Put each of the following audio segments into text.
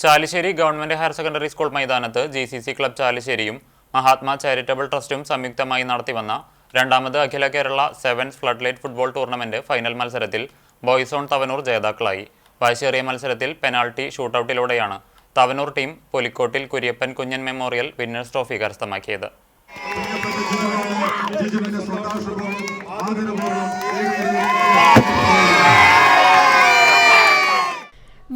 Chalissery government higher secondary school മൈതാനത്ത് G C C club ചാലിശ്ശേരിയും Mahatma charitable ട്രസ്റ്റും സംയുക്തമായി നടത്തിവന്ന രണ്ടാമത് അഖില Kerala sevens flood light football tournament final മത്സരത്തിൽ ബോയ്സോൺ തവനൂർ ജേതാക്കളായി. വാശിയേറിയ മത്സരത്തിൽ പെനാൾട്ടി ഷൂട്ടൌട്ടിലൂടെയാണ് Thavanur team പൊലിക്കോട്ടിൽ Kuriappan Kunjan memorial winners trophy കരസ്ഥമാക്കിയത്.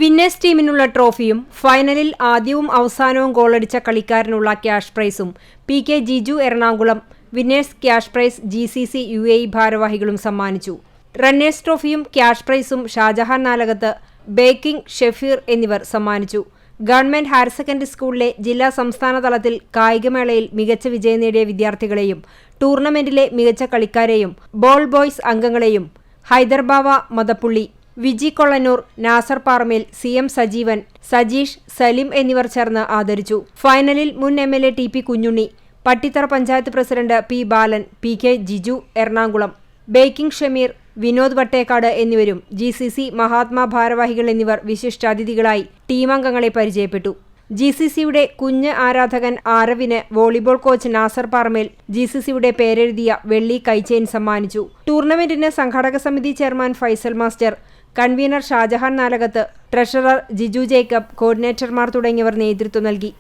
വിന്നേഴ്സ് ടീമിനുള്ള ട്രോഫിയും ഫൈനലിൽ ആദ്യവും അവസാനവും ഗോളടിച്ച കളിക്കാരനുള്ള ക്യാഷ് പ്രൈസും P K Jiju Ernakulam winners cash prize G C C U A ഭാരവാഹികളും സമ്മാനിച്ചു. റണ്ണേഴ്സ് ട്രോഫിയും ക്യാഷ് പ്രൈസും ഷാജഹാൻ നാലകത്ത് ബേക്കിംഗ് ഷെഫീർ എന്നിവർ സമ്മാനിച്ചു. ഗവൺമെന്റ് ഹയർ സെക്കൻഡറി സ്കൂളിലെ ജില്ലാ സംസ്ഥാന തലത്തിൽ കായികമേളയിൽ മികച്ച വിജയം നേടിയ വിദ്യാർത്ഥികളെയും ടൂർണമെന്റിലെ മികച്ച കളിക്കാരെയും ബോൾ ബോയ്സ് അംഗങ്ങളെയും ഹൈദർബാവ മദപ്പുള്ളി വിജി കൊള്ളന്നൂർ നാസർ പാർമേൽ സി എം സജീവൻ സജീഷ് സലിം എന്നിവർ ചേർന്ന് ആദരിച്ചു. ഫൈനലിൽ മുൻ M L A T P Kunjunni Pattithara panchayat president P Balan P K Jiju Ernakulam baking Shameer Vinod Vattekkad എന്നിവരും ജി സി സി മഹാത്മാ ഭാരവാഹികൾ എന്നിവർ വിശിഷ്ടാതിഥികളായി ടീമംഗങ്ങളെ പരിചയപ്പെട്ടു. ജി സി സിയുടെ കുഞ്ഞ് ആരാധകൻ ആരവിന് volleyball coach Nasar Parmel G C സിയുടെ പേരെഴുതിയ വെള്ളി കൈചെയിൻ സമ്മാനിച്ചു. ടൂർണമെന്റിന് സംഘാടക സമിതി chairman Faisal master convener Shajahan Nalakath treasurer Jiju Jacob കോർഡിനേറ്റർമാർ തുടങ്ങിയവർ നേതൃത്വം നൽകി.